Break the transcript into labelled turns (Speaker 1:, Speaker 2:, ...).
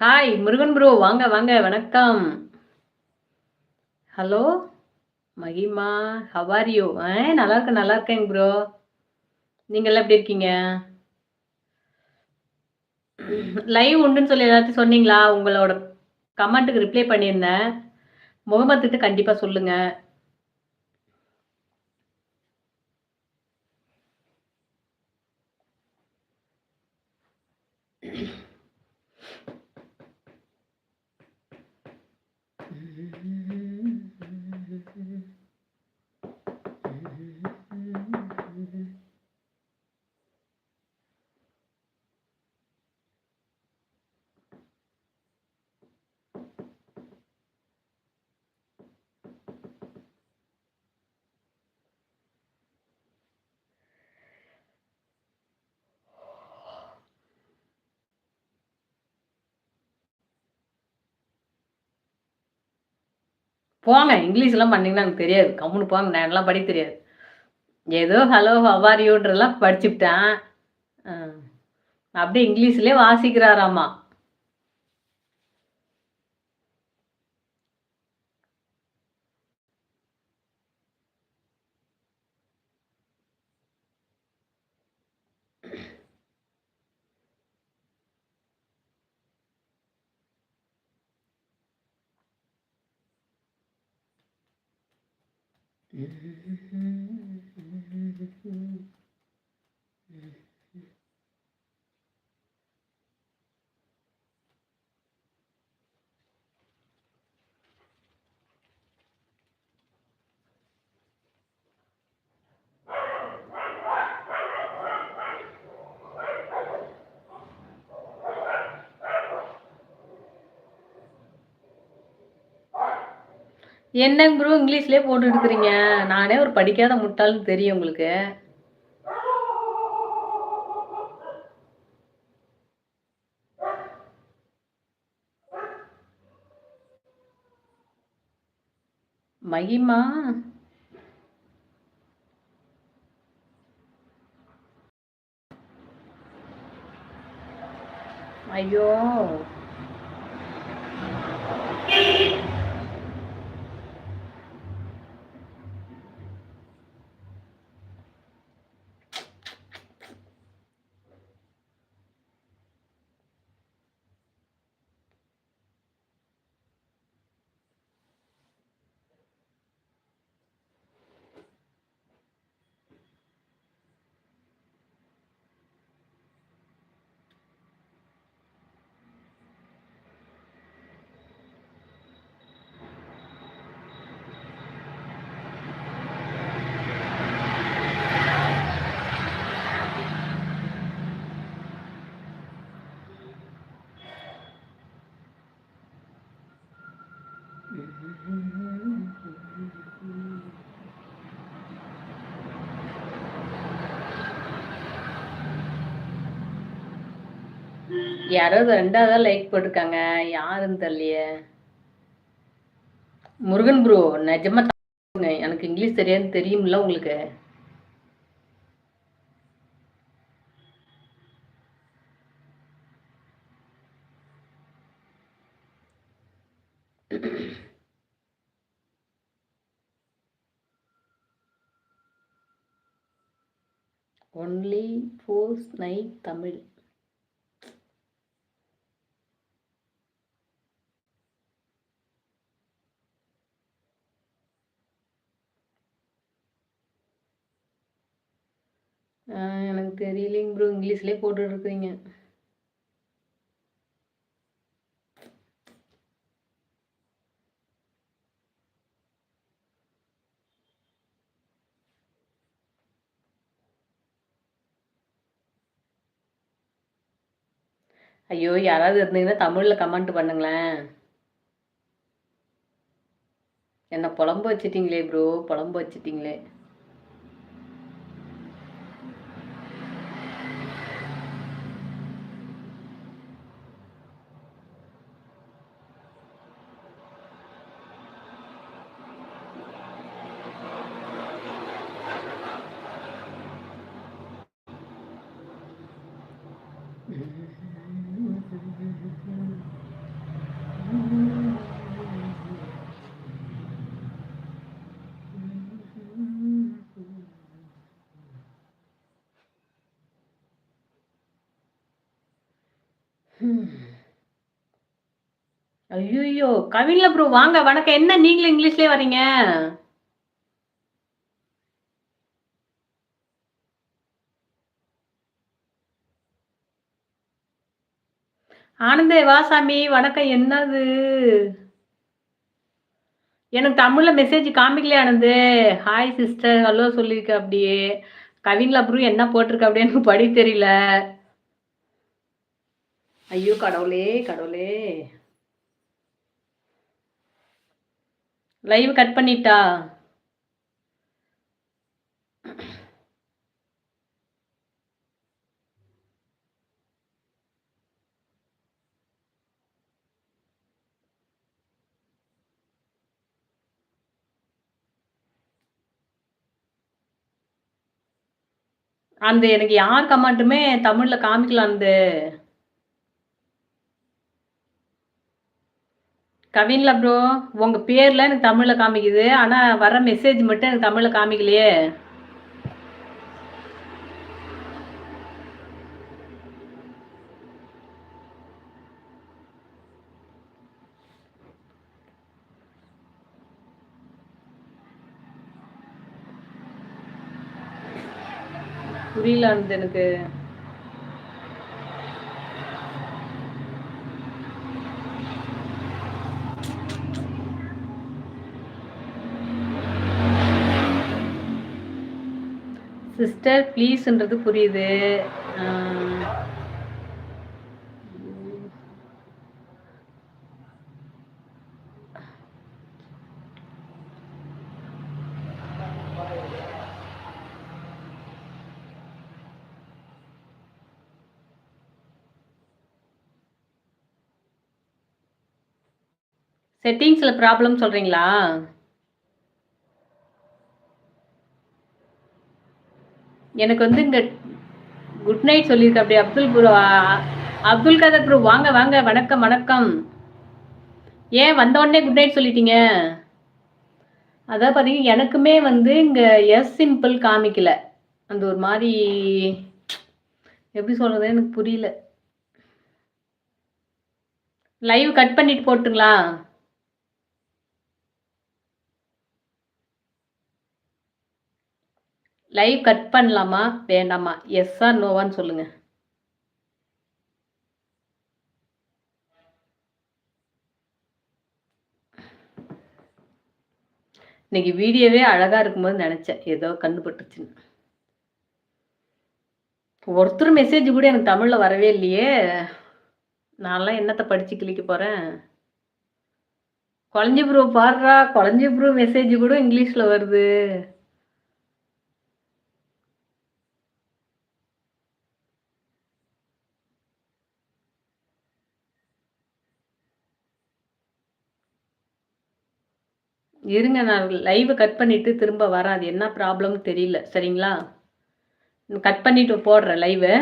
Speaker 1: Hi Murugan bro வாங்க வாங்க. வணக்கம். ஹலோ மகிமா ஹவாரியோ ஆ நல்லா இருக்க நல்லா இருக்கேங்க ப்ரோ நீங்கள்லாம் எப்படி இருக்கீங்க? லைவ் உண்டுன்னு சொல்லி எல்லாத்தையும் சொன்னீங்களா? உங்களோட கமெண்ட்டுக்கு ரிப்ளை பண்ணியிருந்தேன். முகமத்துட்டு கண்டிப்பாக சொல்லுங்கள் போங்க இங்கிலீஷ்லாம் பண்ணிங்கன்னா எனக்கு தெரியாது. கம்முன்னு போங்க நான் எல்லாம் படிக்க தெரியாது. ஏதோ ஹலோ ஹவாரியோன்றெல்லாம் படிச்சுக்கிட்டேன். அப்படியே இங்கிலீஷ்லேயே வாசிக்கிறாராமா. Mm-hmm. என்னங்க ப்ரோ இங்கிலீஷ்லேயே போட்டு எடுக்கிறீங்க? நானே ஒரு படிக்காத முட்டாள்னு தெரியும் உங்களுக்கு. மகிமா. ஐயோ. யாராவது ரெண்டாவதா லைக் போட்டிருக்காங்க. யாருன்னு தெரியலையே. முருகன் ப்ரோ நிஜமா எனக்கு இங்கிலீஷ் தெரியாது தெரியும்ல உங்களுக்கு? Only force night Tamil. எனக்கு தெரியலைங்க ப்ரோ இங்கிலீஷ்லேயே போட்டுட்ருக்குறீங்க. ஐயோ யாராவது இருந்தீங்கன்னா தமிழில் கமெண்ட் பண்ணுங்களேன். என்னை புலம்பு வச்சிட்டிங்களே ப்ரோ புலம்பு வச்சிட்டிங்களே. ஐயோ கவின்ல ப்ரோ வாங்க வணக்கம். என்ன நீங்களும் இங்கிலீஷ்லயே வரீங்க ஆனந்தே வாசாமி வணக்கம். என்னது? எனக்கு தமிழ்ல மெசேஜ் காமிக்கலையே ஆனந்து. ஹாய் சிஸ்டர் ஹலோ சொல்லியிருக்க அப்படியே. கவின்ல அப்புறம் என்ன போட்டிருக்க அப்படின்னு படி தெரியல. ஐயோ கடவுளே கடவுளே. லைவ் கட் பண்ணிட்டா? அந்த எனக்கு யார் கமெண்ட்டுமே தமிழ்ல காமிக்கல அந்த கவின்ல ப்ரோ உங்க பேர்ல எனக்கு தமிழ்ல காமிக்குது ஆனா வர மெசேஜ் மட்டும் எனக்கு தமிழ்ல காமிக்கலையே. புரியல எனக்கு. சிஸ்டர் ப்ளீஸ்ன்றது புரியுது. செட்டிங்ஸில் ப்ராப்ளம் சொல்கிறீங்களா எனக்கு வந்து இங்க குட் நைட் சொல்லியிருக்க. அப்படி அப்துல் ப்ரோ அப்துல் கதர் ப்ரோ வாங்க வாங்க வணக்கம் வணக்கம். ஏன் வந்தவொடனே குட் நைட் சொல்லிட்டீங்க? அதான் பார்த்தீங்க எனக்குமே வந்து இங்க எஸ் சிம்பிள் காமிக்கல. அந்த ஒரு மாதிரி எப்படி சொல்றது எனக்கு புரியல. லைவ் கட் பண்ணிட்டு போட்டுங்களா? லைவ் கட் பண்ணலாமா? வேண்டாமா? எஸ்ஸா நோவான்னு சொல்லுங்க. இன்னைக்கு வீடியோவே அழகா இருக்கும்போது நினைச்சேன். ஏதோ கண்டுபட்டுச்சுன்னு ஒருத்தர் மெசேஜ் கூட எனக்கு தமிழ்ல வரவே இல்லையே. நான்லாம் என்னத்தை படிச்சு கிளிக்க போறேன்? குழஞ்சி ப்ரோ பாடுறா? குழஞ்சி ப்ரோ மெசேஜ் கூட இங்கிலீஷ்ல வருது. இருங்க நான் லைவை கட் பண்ணிட்டு திரும்ப வரேன். அது என்ன ப்ராப்ளம்னு தெரியல. சரிங்களா? கட் பண்ணிட்டு போடுறேன் லைவை